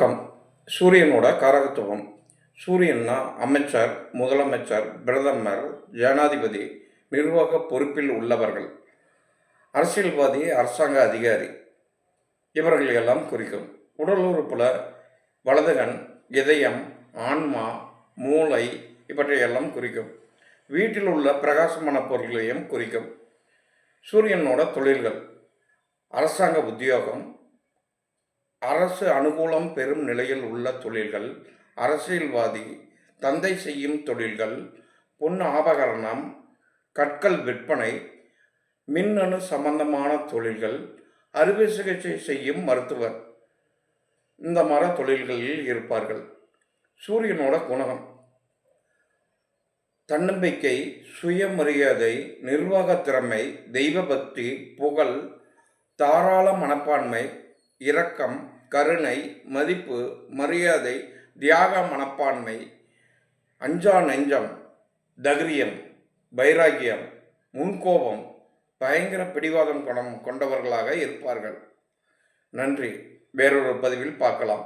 சூரியனோட காரகத்துவம். சூரியன்னா அமைச்சர் முதலமைச்சர் பிரதமர் ஜனாதிபதி நிர்வாக பொறுப்பில் உள்ளவர்கள். அரசியல்வாதி அரசாங்க அதிகாரி. இவர்கள் எல்லாம் குறிக்கும். உடல் உறுப்புல வலதுகன் இதயம் ஆன்மா மூளை இவற்றையெல்லாம் குறிக்கும். வீட்டில் உள்ள பிரகாசமான பொருள்களையும் குறிக்கும். சூரியனோட தொழில்கள். அரசாங்க உத்தியோகம் அரசு அனுகூலம் பெறும் நிலையில் உள்ள தொழில்கள் அரசியல்வாதி தந்தை செய்யும் தொழில்கள் பொன் ஆபகரணம் கற்கள் விற்பனை மின்னணு சம்பந்தமான தொழில்கள் அறுவை சிகிச்சை செய்யும் மருத்துவர் இந்த மர தொழில்களில் இருப்பார்கள். சூரியனோட குணகம். தன்னம்பிக்கை சுயமரியாதை நிர்வாக திறமை தெய்வ பக்தி புகழ் தாராள மனப்பான்மை இரக்கம் கருணை மதிப்பு மரியாதை தியாக மனப்பான்மை அஞ்சா நெஞ்சம் தகிரியம் வைராக்கியம் முன்கோபம் பயங்கர பிடிவாதம் குணம் கொண்டவர்களாக இருப்பார்கள். நன்றி. வேறொரு பதிவில் பார்க்கலாம்.